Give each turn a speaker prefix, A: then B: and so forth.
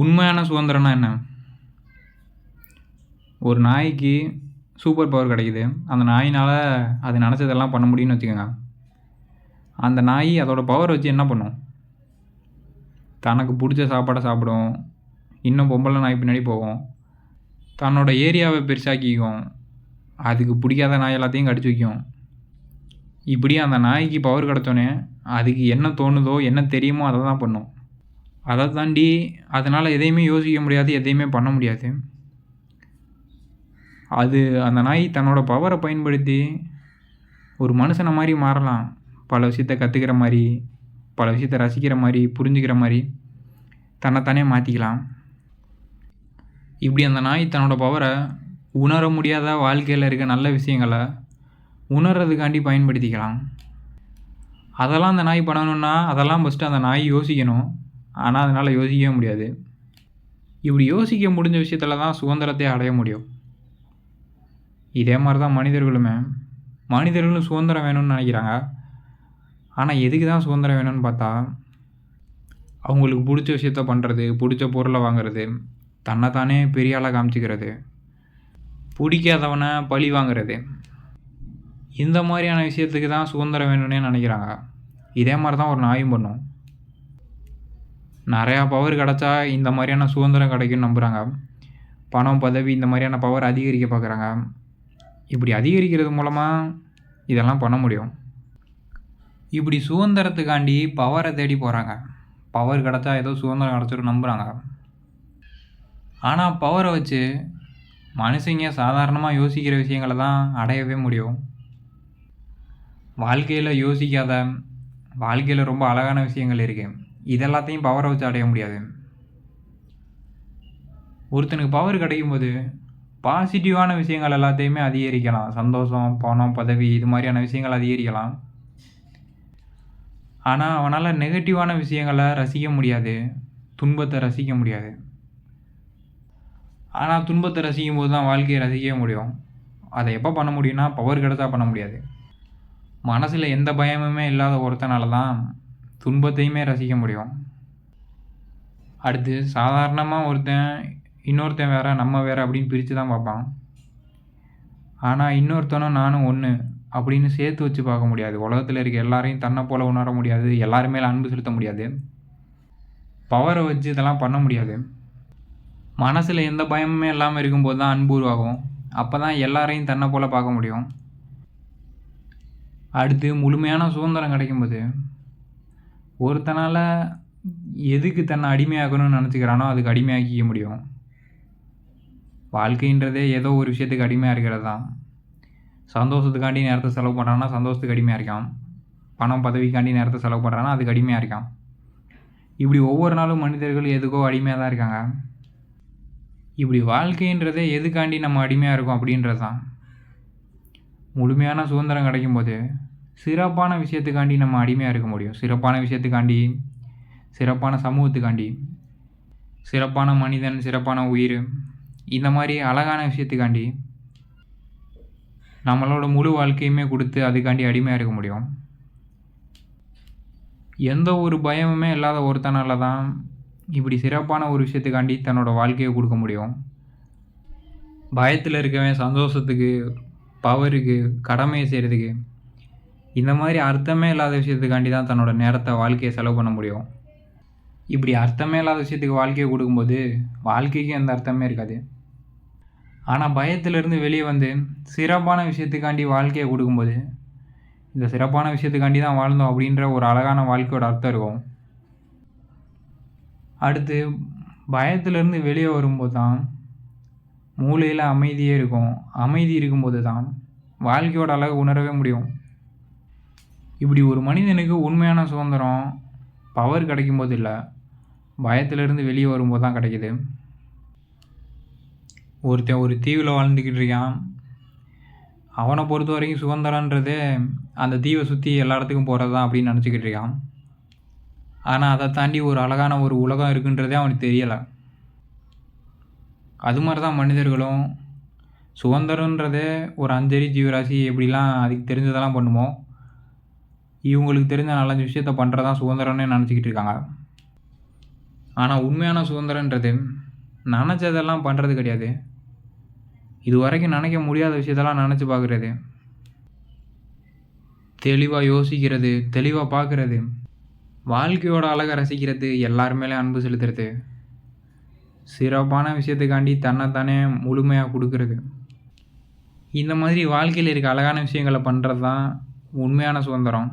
A: உண்மையான சுதந்திரம்னா என்ன? ஒரு நாய்க்கு சூப்பர் பவர் கிடைக்குது. அந்த நாயினால் அது நினச்சதெல்லாம் பண்ண முடியும்னு வச்சுக்கோங்க. அந்த நாய் அதோட பவர் வச்சு என்ன பண்ணும்? தனக்கு பிடிச்ச சாப்பாடை சாப்பிடும். இன்னும் பொம்பளை நாய் பின்னாடி போகும். தன்னோட ஏரியாவை பெருசாக்கிக்கும். அதுக்கு பிடிக்காத நாய் எல்லாத்தையும் கடிச்சு வைக்கும். இப்படி அந்த நாய்க்கு பவர் கிடச்சோன்னே அதுக்கு என்ன தோணுதோ என்ன தெரியுமோ அதை தான் பண்ணும். அதை தாண்டி அதனால் எதையுமே யோசிக்க முடியாது எதையுமே பண்ண முடியாது. அது அந்த நாய் தன்னோட பவரை பயன்படுத்தி ஒரு மனுஷனை மாதிரி மாறலாம். பல விஷயத்த கற்றுக்கிற மாதிரி பல விஷயத்த ரசிக்கிற மாதிரி புரிஞ்சுக்கிற மாதிரி தன்னைத்தானே மாற்றிக்கலாம் இப்படி அந்த நாய் தன்னோட பவரை உணர முடியாத வாழ்க்கையில் இருக்க நல்ல விஷயங்களை உணர்றதுக்காண்டி பயன்படுத்திக்கலாம். அதெல்லாம் அந்த நாய் பண்ணணுன்னா அதெல்லாம் ஃபஸ்ட்டு அந்த நாய் யோசிக்கணும். ஆனால் அதனால் யோசிக்கவே முடியாது. இப்படி யோசிக்க முடிஞ்ச விஷயத்தில் தான் சுதந்திரத்தை அடைய முடியும். இதே மாதிரி தான் மனிதர்களுமே. மனிதர்களும் சுதந்திரம் வேணும்னு நினைக்கிறாங்க. ஆனால் எதுக்கு தான் சுதந்திரம் வேணும்னு பார்த்தா அவங்களுக்கு பிடிச்ச விஷயத்த பண்ணுறது பிடிச்ச பொருளை வாங்குறது தன்னைத்தானே பெரிய ஆளாக காமிச்சிக்கிறது பிடிக்காதவனை பழி வாங்குறது. இந்த மாதிரியான விஷயத்துக்கு தான் சுதந்திரம் வேணும்னே நினைக்கிறாங்க. இதே மாதிரி தான் ஒரு நாயும் பண்ணும். நிறையா பவர் கிடச்சா இந்த மாதிரியான சுதந்திரம் கிடைக்கும்னு நம்புகிறாங்க பணம் பதவி இந்த மாதிரியான பவர் அதிகரிக்க பார்க்குறாங்க இப்படி அதிகரிக்கிறது மூலமாக இதெல்லாம் பண்ண முடியும். இப்படி சுதந்திரத்துக்காண்டி பவரை தேடி போகிறாங்க பவர் கிடச்சா ஏதோ சுதந்திரம் கிடச்சிரும் நம்புகிறாங்க ஆனால் பவரை வச்சு மனுஷங்க சாதாரணமாக யோசிக்கிற விஷயங்களை தான் அடையவே முடியும். வாழ்க்கையில் யோசிக்காத வாழ்க்கையில் ரொம்ப அழகான விஷயங்கள் இருக்குது இதெல்லாத்தையும் பவரை வச்சு அடைய முடியாது. ஒருத்தனுக்கு பவர் கிடைக்கும்போது பாசிட்டிவான விஷயங்கள் எல்லாத்தையுமே அதிகரிக்கலாம். சந்தோஷம் பணம் பதவி இது மாதிரியான விஷயங்கள் அதிகரிக்கலாம். ஆனால் அவனால் நெகட்டிவான விஷயங்களை ரசிக்க முடியாது. துன்பத்தை ரசிக்க முடியாது. ஆனால் துன்பத்தை ரசிக்கும் போது தான் வாழ்க்கையை ரசிக்கவே முடியும். அதை எப்போ பண்ண முடியும்னா பவர் கிடச்சா பண்ண முடியாது. மனசில் எந்த பயமுமே இல்லாத ஒருத்தனால தான் துன்பத்தையுமே ரசிக்க முடியும். அடுத்து சாதாரணமாக ஒருத்தன் இன்னொருத்தன் வேற நம்ம வேற அப்படின்னு பிரித்து தான் பார்ப்பான். ஆனால் இன்னொருத்தனும் நானும் ஒன்று அப்படின்னு சேர்த்து வச்சு பார்க்க முடியாது. உலகத்தில் இருக்க எல்லாரையும் தன்னை போல் உணர முடியாது. எல்லாருமே அன்பு செலுத்த முடியாது. பவரை வச்சு இதெல்லாம் பண்ண முடியாது. மனசில் எந்த பயமுமே இல்லாமல் இருக்கும்போது தான் அன்பு உருவாகும். அப்போ தான் எல்லாரையும் தன்னை போல் பார்க்க முடியும். அடுத்து முழுமையான சுதந்திரம் கிடைக்கும்போது ஒருத்தனால் எதுக்கு தன்னை அடிமையாக்கணும்னு நினச்சிக்கிறானோ அதுக்கு அடிமையாக்கிக்க முடியும். வாழ்க்கைன்றதே ஏதோ ஒரு விஷயத்துக்கு அடிமையாக இருக்கிறது தான். சந்தோஷத்துக்காண்டி நேரத்தை செலவு பண்ணுறான்னா சந்தோஷத்துக்கு அடிமையாக இருக்கான். பணம் பதவிக்காண்டி நேரத்தை செலவு பண்ணுறான்னா அதுக்கு அடிமையாக இருக்கான். இப்படி ஒவ்வொரு நாளும் மனிதர்கள் எதுக்கோ அடிமையாக தான் இருக்காங்க. இப்படி வாழ்க்கைன்றதே எதுக்காண்டி நம்ம அடிமையாக இருக்கோம் அப்படின்றது தான். முழுமையான சுதந்திரம் கிடைக்கும்போது சிறப்பான விஷயத்துக்காண்டி நம்ம அடிமையாக இருக்க முடியும். சிறப்பான விஷயத்துக்காண்டி சிறப்பான சமூகத்துக்காண்டி சிறப்பான மனிதன் சிறப்பான உயிர் இந்த மாதிரி அழகான விஷயத்துக்காண்டி நம்மளோட முழு வாழ்க்கையுமே கொடுத்து அதுக்காண்டி அடிமையாக இருக்க முடியும். எந்த ஒரு பயமுமே இல்லாத ஒருத்தனால தான் இப்படி சிறப்பான ஒரு விஷயத்துக்காண்டி தன்னோட வாழ்க்கையை கொடுக்க முடியும். பயத்தில் இருக்கவன் சந்தோஷத்துக்கு பவருக்கு கடமையை செய்கிறதுக்கு இந்த மாதிரி அர்த்தமே இல்லாத விஷயத்துக்காண்டி தான் தன்னோட நேரத்தை வாழ்க்கையை செலவு பண்ண முடியும். இப்படி அர்த்தமே இல்லாத விஷயத்துக்கு வாழ்க்கையை கொடுக்கும்போது வாழ்க்கைக்கு எந்த அர்த்தமே இருக்காது. ஆனால் பயத்திலிருந்து வெளியே வந்து சிறப்பான விஷயத்துக்காண்டி வாழ்க்கையை கொடுக்கும்போது இந்த சிறப்பான விஷயத்துக்காண்டி தான் வாழ்ந்தோம் அப்படின்ற ஒரு அழகான வாழ்க்கையோட அர்த்தம் இருக்கும். அடுத்து பயத்திலிருந்து வெளியே வரும்போது தான் மூளையில் அமைதியே இருக்கும். அமைதி இருக்கும்போது தான் வாழ்க்கையோட அழகு உணரவே முடியும். இப்படி ஒரு மனிதனுக்கு உண்மையான சுதந்திரம் பவர் கிடைக்கும்போது இல்லை பயத்திலிருந்து வெளியே வரும்போது தான் கிடைக்கிது. ஒருத்தன் ஒரு தீவில் வாழ்ந்துக்கிட்டு இருக்கான். அவனை பொறுத்த வரைக்கும் சுதந்திரன்றது அந்த தீவை சுற்றி எல்லா இடத்துக்கும் போகிறது தான் அப்படின்னு நினச்சிக்கிட்டு இருக்கான். ஆனால் அதை தாண்டி ஒரு அழகான ஒரு உலகம் இருக்குன்றதே அவனுக்கு தெரியலை. அது மாதிரி தான் மனிதர்களும். சுதந்திரன்றதே ஒரு அஞ்சறி ஜீவராசி எப்படிலாம் அதுக்கு தெரிஞ்சதெல்லாம் பண்ணுமோ? இவங்களுக்கு தெரிஞ்ச நாலஞ்சு விஷயத்த பண்ணுறதான் சுதந்திரம்னு நினச்சிக்கிட்டு இருக்காங்க. ஆனால் உண்மையான சுதந்திரன்றது நினச்சதெல்லாம் பண்ணுறது கிடையாது. இது வரைக்கும் நினைக்க முடியாத விஷயத்தெல்லாம் நினச்சி பார்க்குறது தெளிவாக யோசிக்கிறது தெளிவாக பார்க்குறது வாழ்க்கையோட அழகை ரசிக்கிறது எல்லாருமேலே அன்பு செலுத்துறது. சிறப்பான விஷயத்துக்காண்டி தன்னைத்தானே முழுமையாக கொடுக்கறது. இந்த மாதிரி வாழ்க்கையில் இருக்க அழகான விஷயங்களை பண்ணுறது தான் உண்மையான சுதந்திரம்.